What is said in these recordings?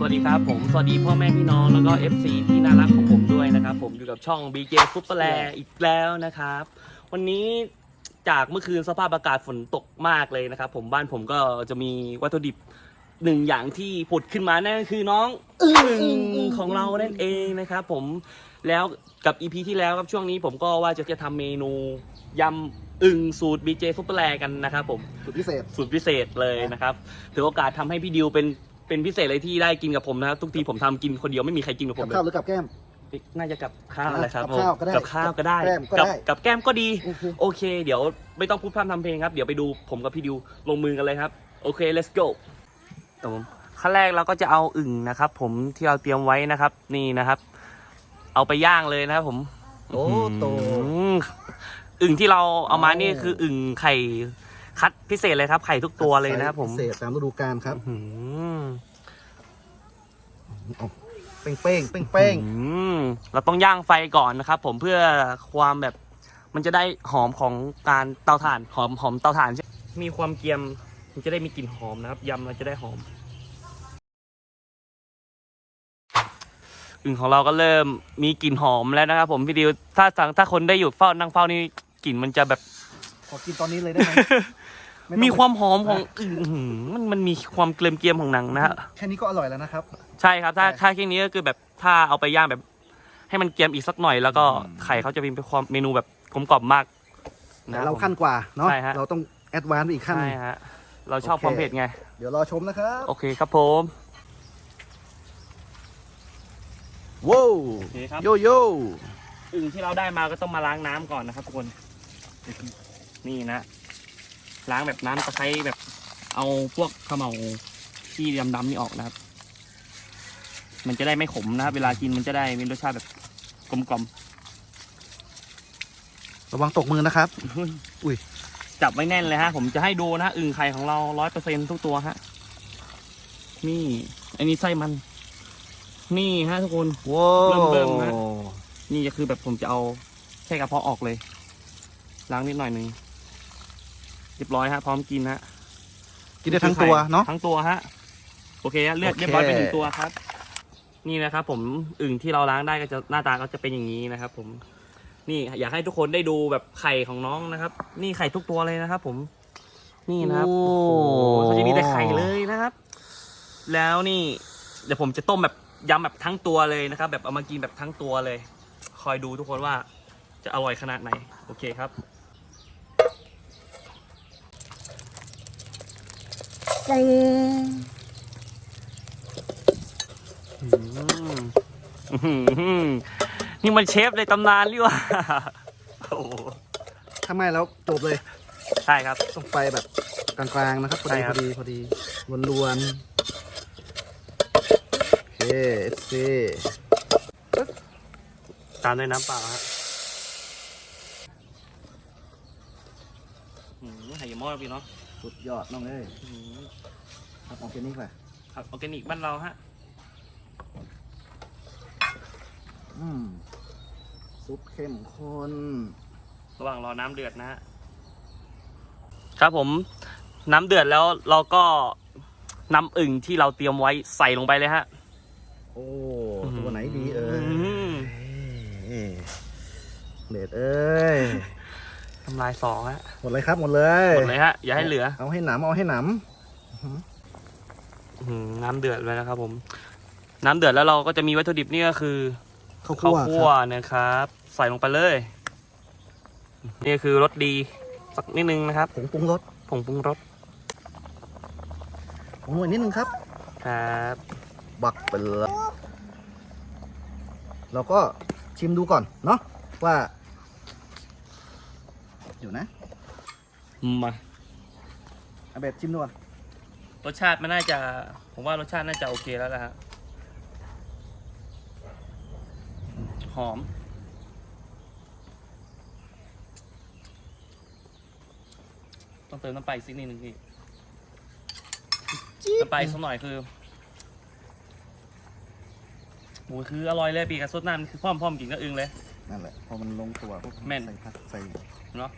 สวัสดีครับผม สวัสดีพ่อแม่พี่น้องแล้วก็ FC ที่น่ารักของผมด้วยนะครับ ผมอยู่กับช่อง BJ Super แลอีกแล้วนะครับ วันนี้จากเมื่อคืนสภาพอากาศฝนตกมากเลยนะครับ ผมบ้านผมก็จะมีวัตถุดิบหนึ่งอย่างที่ผุดขึ้นมานั่นก็คือน้องอึ่งของเรานั่นเองนะครับ ผมแล้วกับ EP ที่แล้วครับช่วงนี้ผมก็ว่าจะจะทำเมนูยำอึ่งสูตร BJ Super แลกันนะครับ ผมสุดพิเศษสุดพิเศษเลยนะครับถือโอกาสทำให้พี่ดิวเป็น เป็นพิเศษเลยที่ได้กินกับผมนะครับทุกทีผมทำกินคนเดียวไม่มีใครกินกับผกัมบเลยข้าวหรือกับแก้ม น่าจะกับข้าวอะไรครับกับข้าวก็ได้กับข้าวก็ได้กับแก้มก็กับได้ กับแก้มก็ดี โอเค โอเค เดี๋ยวไม่ต้องพูดพร่ำทำเพลงครับ เดี๋ยวไปดูผมกับพี่ดิวลงมือกันเลยครับ โอเค let's go ครับผมขั้นแรกเราก็จะเอาอึ่งนะครับ ผมที่เราเตรียมไว้นะครับ นี่นะครับ เอาไปย่างเลยนะครับผมโอ้โต อืมอึ่งที่เราเอามานี่คืออึ่งไข่คัดพิเศษเลยครับ ไข่ทุกตัวเลยนะครับผม พิเศษตามฤดูกาลครับ อืม เป้งเป้งเป้งเป้งอืมเราต้องย่างไฟก่อนนะครับ ผมเพื่อความแบบมันจะได้หอมของการเตาถ่านหอมหอมเตาถ่านใช่มีความเกรียมมันจะได้มีกลิ่นหอมนะครับยำเราจะได้หอมอึ่งของเราก็เริ่มมีกลิ่นหอมแล้วนะครับ ผมพี่ดิวถ้าสั่งถ้าคนได้อยู่เฝ้านั่งเฝ้านี่กลิ่นมันจะแบบ ขอกินตอนนี้เลยได้ไหมไต้องมีความหอมของอึ่งอื้อหือมันมันมีความเกรียมเกรียมๆของหนังนะฮะ แค่นี้ก็อร่อยแล้วนะครับ ใช่ครับ ถ้าใช่ถ้าแค่นี้ก็คือแบบถ้าเอาไปย่างแบบ ให้มันเกรียมอีกสักหน่อย แล้วก็อืมไข่เขาจะเป็นความเมนูแบบกลมกล่อมมากแต่เราขั้นกว่าเนาะใช่ฮะ เราต้องแอดวานซ์ไปอีกขั้นหใช่นึ่ง ฮะเราชอบโอเค ความเผ็ดไง เดี๋ยวรอชมนะครับโอเคครับผม ว้าวโอเคครับ โยโย่อึ่งที่เราได้มาก็ต้องมาล้างน้ำก่อนนะครับทุกคน นี่นะ ล้างแบบน้ำตะไคร้แบบเอาพวกเขมเหลาที่ดำๆนี่ออกนะครับ มันจะได้ไม่ขมนะครับ เวลากินมันจะได้มีรสชาติแบบกลมกล่อมระวังตกมือนะครับ อุ้ย จับไว้แน่นเลยฮะ ผมจะให้ดูนะอึ่งไข่ของเราร้อยเปอร์เซ็นทุกตัวฮะ นี่ อันนี้ไส้มัน นี่ฮะทุกคนว้าเริ่มเริ่มวนะนี่จะคือแบบผมจะเอาแค่กระเพาะออกเลย ล้างนิดหน่อยหนึ่งเรียบร้อยฮะ พร้อมกินฮะกินได้ทั้งตัวเนาะทั้งตัวฮะ โอเคฮะเลือดโอเคเรียบร้อยไปหนึ่งตัวครับ นี่นะครับ ผมอึ่งที่เราล้างได้ก็จะหน้าตาก็จะเป็นอย่างนี้นะครับ ผม นี่อยากให้ทุกคนได้ดูแบบไข่ของน้องนะครับ นี่ไข่ทุกตัวเลยนะครับ ผม นี่นะครับโอ้โอ้โหเขาจะมีแต่ไข่เลยนะครับ แล้วนี่ เดี๋ยวผมจะต้มแบบยำแบบทั้งตัวเลยนะครับ แบบเอามากินแบบทั้งตัวเลย คอยดูทุกคนว่าจะอร่อยขนาดไหน โอเคครับอืมอื้อหือ นี่มันเชฟในตำนานนี่หว่าโอ้โหถ้าไม่แล้วจบเลย ใช่ครับ ต้องไฟแบบกลางๆนะครับพอใช่ดีคพรับ อดีพอดีลวนๆโอเคเอฟซีตามด้วยน้ำเปล่าฮะอืมไห่ยมอดพี่เนาะสุดยอดน้องเอ้ยอืมครับออร์แกนิกแหละครับออร์แกนิกบ้านเราฮะ อืมซุปเข้มข้นระหว่างรอน้ำเดือดนะฮะครับผมน้ำเดือดแล้วเราก็นำอึ่งที่เราเตรียมไว้ใส่ลงไปเลยฮะ โอ้ตัวไหนดีเอ่ยมเอ้ยเด็ดเอ้ยทำลายสองฮะหมดเลยครับหมดเลยหมดเลยฮะอย่าให้เหลือเอาให้หนำเอาให้หนอื้อหือน้ำเดือดเลยนะครับผม น้ำเดือดแล้วเราก็จะมีวัตถุดิบนี่ก็คือำ ข้าวข้าวคั่วคั่วครับนะครับ ใส่ลงไปเลย นี่คือรสดีสักนิดนึงนะครับ ผงปรุงรสผงปรุงรสผงหน่วยนิดนึงครับ ครับ บักไปเลยเราก็ชิมดูก่อนเนาะว่าเดี๋ยวนะมาเอาแบบชิมดูก่อนรสชาติมันน่าจะ ผมว่ารสชาติน่าจะโอเคแล้วนะฮะ หอม ต้องเติมน้ำปลาอีกสักนิดหนึ่งพี่น้ำปลาอีกสักหน่อยคือโหคืออร่อยเลยปีกับซดน้ำนี่คือพร้อมพร้อมกินก็อึงเลย นั่นแหละ พอมันลงตัวปุ๊บแม่น ใส่ผักใส่เนาะ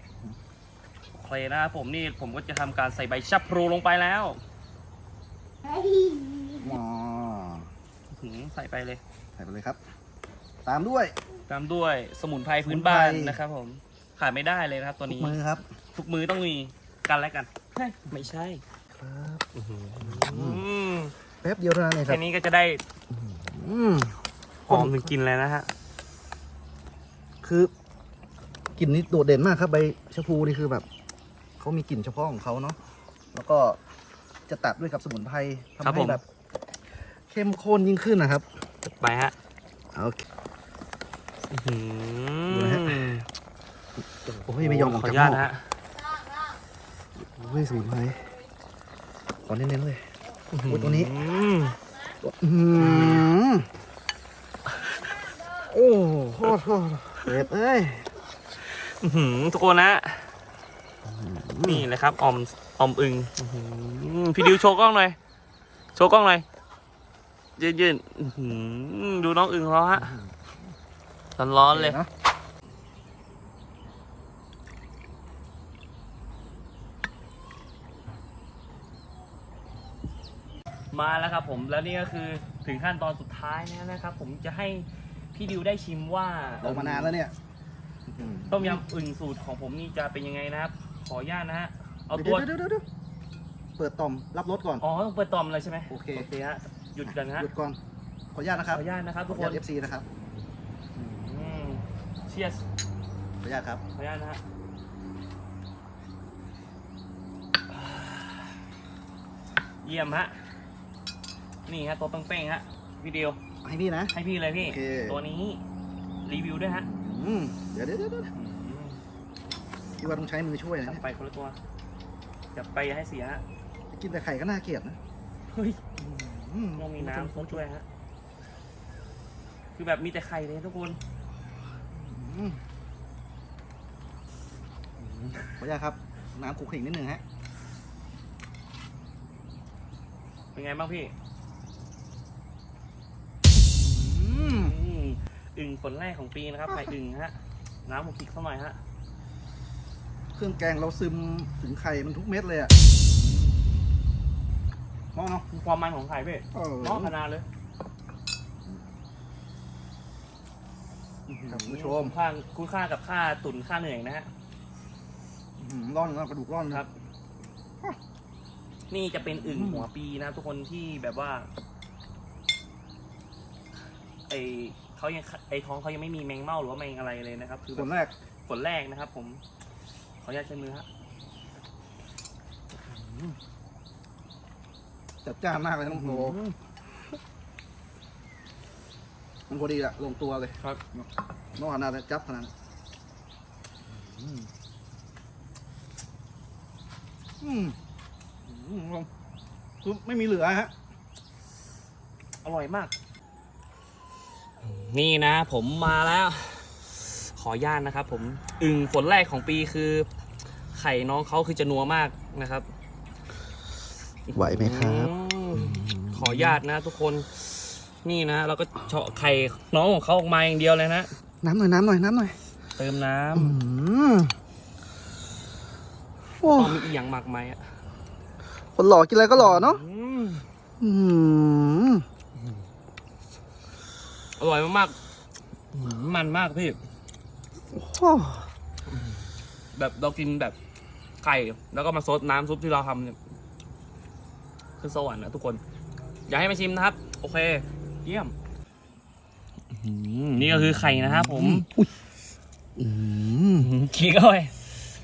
โอเคนะครับผมนี่ผมก็จะทำการใส่ใบชะพลูลงไปแล้วหม้อใส่ไปเลย ใส่ไปเลยครับ ตามด้วย ตามด้วยสมุนไพรพื้นบ้านสมุนไพร นะครับผมขาดไม่ได้เลยนะครับตัวนี้ มือครับทุกมือต้องมีกันและกันเฮ้ยไม่ใช่ครับอืมแป๊บเดียวเท่านั้นเองครัแค่บนี้ก็จะได้อืมหอมถึงกินเลยนะฮะ คือกลิ่นนี้โดดเด่นมากครับใบชะพูนี่คือแบบเขามีกลิ่นเฉพาะของเขาเนาะแล้วก็จะตัดด้วยกับสมุนไพรทำครับผให้ม แบบ เข้มข้นยิ่งขึ้นนะครับ ไปฮะโอเคอื้อหื ดูนะฮะอโอ้ยไม่ยอมออกขออจากนุหญาม้ตอนะฮะโอ้ยสมุนไพรขอเน้นๆเลยอื้อหือโอ้ยตัวนี้อื้อหือโอ้โหโทษเจ็บเอ้ย อื้อหือทุกคนนะนี่เลยครับออมออมอึงอื้อหือพี่ดิวโชว์กล้องหน่อย โชว์กล้องหน่อยยืนยืนอื้อหือดูน้องอึงของเราฮะ ร้อนๆเลยนะมาแล้วครับผมแล้วนี่ก็คือถึงขั้นตอนสุดท้ายแล้วนะครับ ผมจะให้พี่ดิวได้ชิมว่าลงมานานแล้วเนี่ยต้มยำอึ่งสูตรของผมนี่จะเป็นยังไงนะครับ ขออนุญาตนะฮะเอาเดี๋ตัวยวเดี๋ยวเดี๋ยวเดี๋ยวเปิดต่อมรับรสก่อนอ๋อต้องเปิดตอมเลยใช่ไหมโอเคโอเคฮะหยุดกันนะฮะหยุดก่อนขออนุญาตนะขคอรับอนุญาตนะครับขทุอกอคนุญานต FC นะครับ เชียร์ขออนุญาตครับ ขออนุญาตนะฮะเยี่ยมฮะ นี่ฮะตัวเป้งๆฮะวิดีโอให้พี่นะ ให้พี่เลยพี่ โอเค ตัวนี้รีวิวด้วยฮะอืมเดี๋ยวเดี๋ยวเดี๋ยวเดี๋ยวอืมพี่ว่าต้องใช้มือช่วยจันะบไปคนละตัวจับไปอย่าให้เสียฮะกินแต่ไข่ก็น่าเกลียดนะเฮ้ยอืมต้องมีน้ำซดด้วยฮะ คือแบบมีแต่ไข่เลยทุกคนอืม ขออนุญาตครับ น้ำขลุกขลิ่งนิดหนึ่งฮะ เป็นไงบ้างพี่อืมอืมอึ่งฝนแรกของปีนะครับไข่อึ่งฮะ น้ำหกพริกเข้าหน่อยฮะ เครื่องแกงเราซึมถึงไข่มันทุกเม็ดเลยอะมองเนาะมีความมันของไข่พี่เออน้องขนาดเลย ครับคุณผู้ชมคุ้ค่าคุ้มค่ากับค่าตุ๋นค่าเหนื่อยนะฮะอืมร่อนนะกระดูกร่อนนะครับ นี่จะเป็นอึ่งอืมหัวปีนะ ทุกคนที่แบบว่าไอเขายังไอท้องเขายังไม่มีแมงเม่าหรือว่าแมงอะไรเลยนะครับ คือคแบบนแรกฝนแรกนะครับ ผม ขออนุญาตใช้มือฮะจัดจ้านมากเลยน้องโตอืม มันพอดีแหละลงตัวเลยครับนอกขนาดนั้นจับขนาดนั้นอืมอืมอืมลองคือไม่มีเหลือฮะ อร่อยมาก นี่นะผมมาแล้ว ขออนุญาตนะครับผมอึ่งฝนแรกของปีคือ ไข่น้องเขาคือจะนัวมากนะครับไหวไหมครับอืมขออนุญาตนะทุกคน นี่นะเราก็เฉาะไข่น้องของเขาออกมาอย่างเดียวเลยนะ น้ำหน่อยน้ำหน่อยน้ำหน่อยเติมน้อืมโอ้ำต้องมีอีกอย่างหมักไหมอะคนหล่อกินอะไรก็หล่อเนาะอืมอืมอร่อยมากๆอืมมันมากพี่ โอ้แบบเรากินแบบไก่แล้วก็มาซดน้ำซุปที่เราทำเนี่ยคือสวรรค์นะทุกคน อยากให้มาชิมนะครับ โอเค เยี่ยมอื้อหือนี่ก็คือไข่นะครับผมอุ๊ยอืมขี้เข้าไป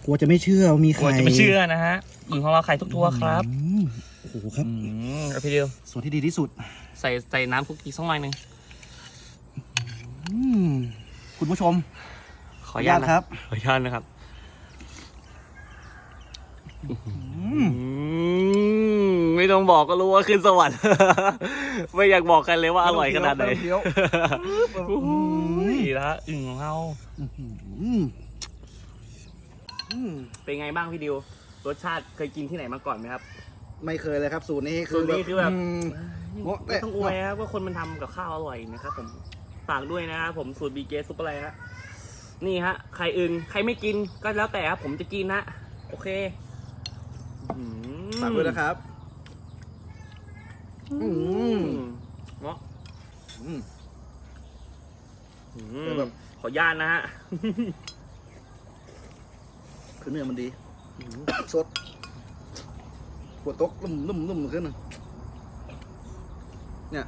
กลัวจะไม่เชื่อว่ามีกไข่ลัวจะไม่เชื่อนะฮะอึ่งของเราไข่ทุกตัวครับอืมโอ้โหครับ อืมเอาพี่เดียวส่วนที่ดีที่สุด ใส่ใส่น้ำคุกกี้สักหน่อยหนึ่งอืมคุณผู้ชมขออนุญาตคนะรับขออนุญาตนะครับอืม อืม ไม่ต้องบอกก็รู้ว่าขึ้นสวรรค์ ไม่อยากบอกใครเลยว่าอร่อยขนาดไหนเคี้ยวโอ้โหนี่ละอึ่งของเราอืมอืมเป็นไงบ้างพี่ดิว รสชาติเคยกินที่ไหนมาก่อนไหมครับ ไม่เคยเลยครับ สูตรนี้สูตรนี้คือแบบมโอ้ไม่ต้องอวยครับว่าคนมันทำกับข้าวอร่อยนะครับผมฝากด้วยนะครับผมสูตรบีเกซุปเปอร์ไลท์ฮะนี่ฮะใครอื่นใครไม่กินก็แล้วแต่ครับผมจะกินนะโอเคอืมฝากด้วยนะครับ อือืมมเนาะอืมอืแต่มแบบขออนุญาตนะฮะ คือเนื้อมันดีอืมสดหัวตกลุ่มลุ่มลุ่มขึ้นน่ะเนี่ย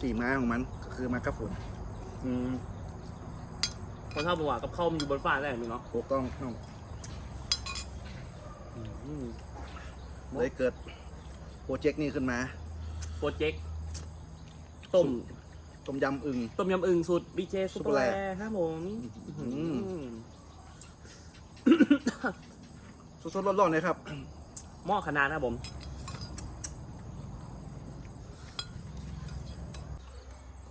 สีมาของมันก็คือมากับฝนอืมเพราะถ้าบอกว่ากับข้าวมันอยู่บนฟ้าได้ไหมเนาะถูกต้องต้องอืม เลยเกิดโปรเจกต์นี้ขึ้นมา โปรเจกต์ต้มต้มยำอึ่ง ต้มยำอึ่งสูตรบีเจซุปเปอร์แล Super ครับผมอืมอืมสดๆร้อนๆเลยครับ หม้อขนาดครับผม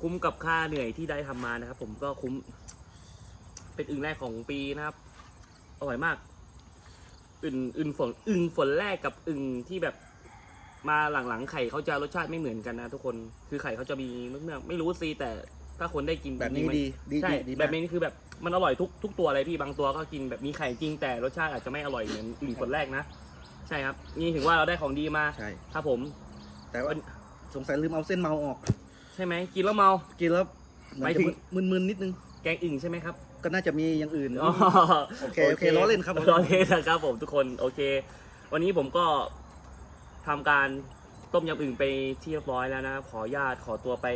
คุ้มกับค่าเหนื่อยที่ได้ทำมานะครับผมก็คุ้ม เป็นอึ่งแรกของปีนะครับ อร่อยมาก อึ่งอึ่งฝนอึ่งฝนแรกกับอึ่งที่แบบมาหลังๆไข่เขาจะรสชาติไม่เหมือนกันนะทุกคนคือไข่เขาจะมีเมื่อไม่รู้สิแต่ถ้าคนได้กินแบบนี้จริงๆมัดีดีใช่ดีดีแบมากบนี้คือแบบมันอร่อยทุกทุกตัวเลยพี่บางตัวก็กินแบบมีไข่จริงแต่รสชาติอาจจะไม่อร่อยเหมือนอึ่งฝนแรกนะใช่ครับ นี่ถือว่าเราได้ของดีมาใช่ครับผม แต่ว่าสงสัยลืมเอาเส้นเมาออก ใช่ไหมกินแล้วเมากินแล้วเหมือนหมายจะถึงมึนๆนิดนึงแกงอึ่งใช่ไหมครับ ก็น่าจะมีอย่างอื่น อ๋อโอเคโอเคล้อเล่นครับผม ล้อเล่นนะครับผมทุกคนโอเค วันนี้ผมก็ทำการต้มยำอึ่งไปที่เรียบร้อยแล้วนะครับขออนุญาตขอตัวไป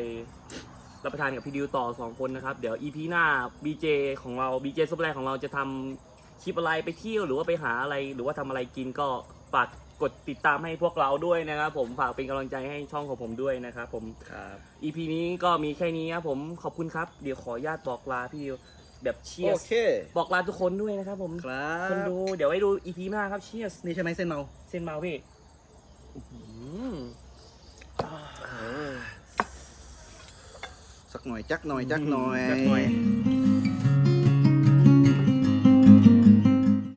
รับประทานกับพี่ดิวต่อสองคนนะครับ เดี๋ยวอีพีหน้า BJ ของเรา BJ ซุปแรกของเราจะทำคลิปอะไรไปเที่ยวหรือว่าไปหาอะไรหรือว่าทำอะไรกินก็ฝากกดติดตามให้พวกเราด้วยนะครับ ผมฝากเป็นกำลังใจให้ช่องของผมด้วยนะครับผม ครับ EP นี้ก็มีแค่นี้ครับผมขอบคุณครับ เดี๋ยวขออนุญาตบอกลาพี่ดิว แบบเชียโอร์เค บอกลาทุกคนด้วยนะครับผมครัคนบดูเดี๋ยวไว้ดู EP หน้าครับเชียร์นี่ใช่ไหมเส้นเมาเส้นเมาพี่อื้อหือสักหน่อยจักหน่อยจักหน่อย จักหน่อย